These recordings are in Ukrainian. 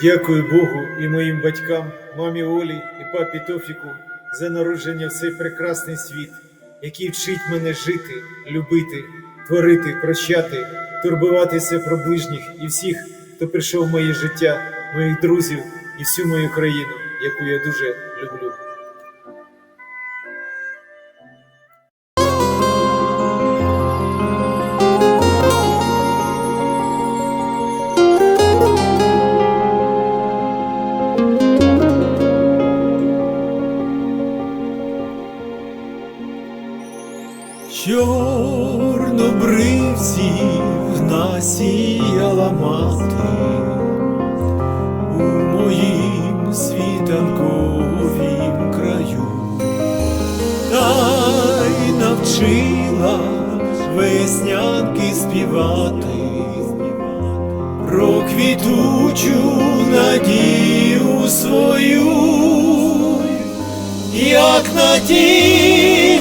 Дякую Богу і моїм батькам, мамі Олі і папі Тофіку за народження в цей прекрасний світ, який вчить мене жити, любити, творити, прощати, турбуватися про ближніх і всіх, хто прийшов в моє життя, моїх друзів і всю мою країну, яку я дуже люблю. Чорнобривців насіяла мати у моїм світанковім краю, та й навчила веснянки співати про квітучу надію свою як на ті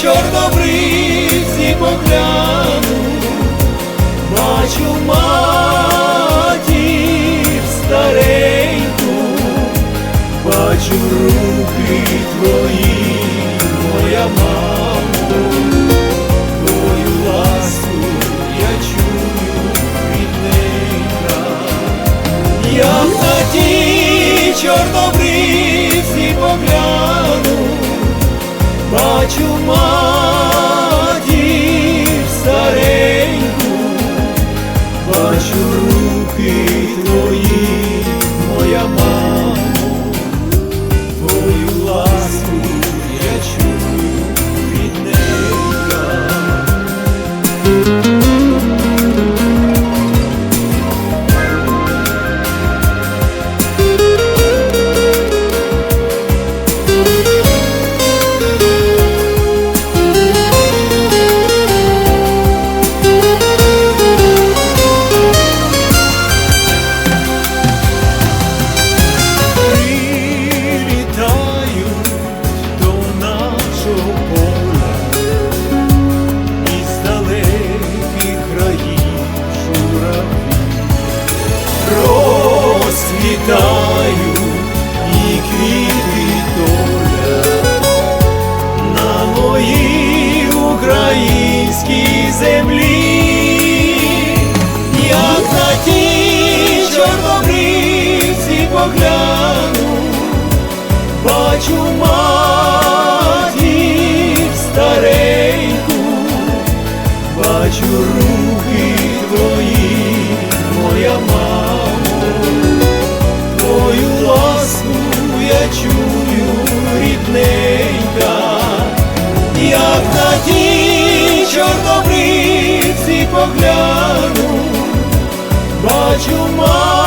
Ті чорнобривці погляну, бачу матір бачу матір розцвітають і квіти доля на моїй українській землі, як на ті чорнобривці погляну, бачу матір чорнобривці погляну, бачу матір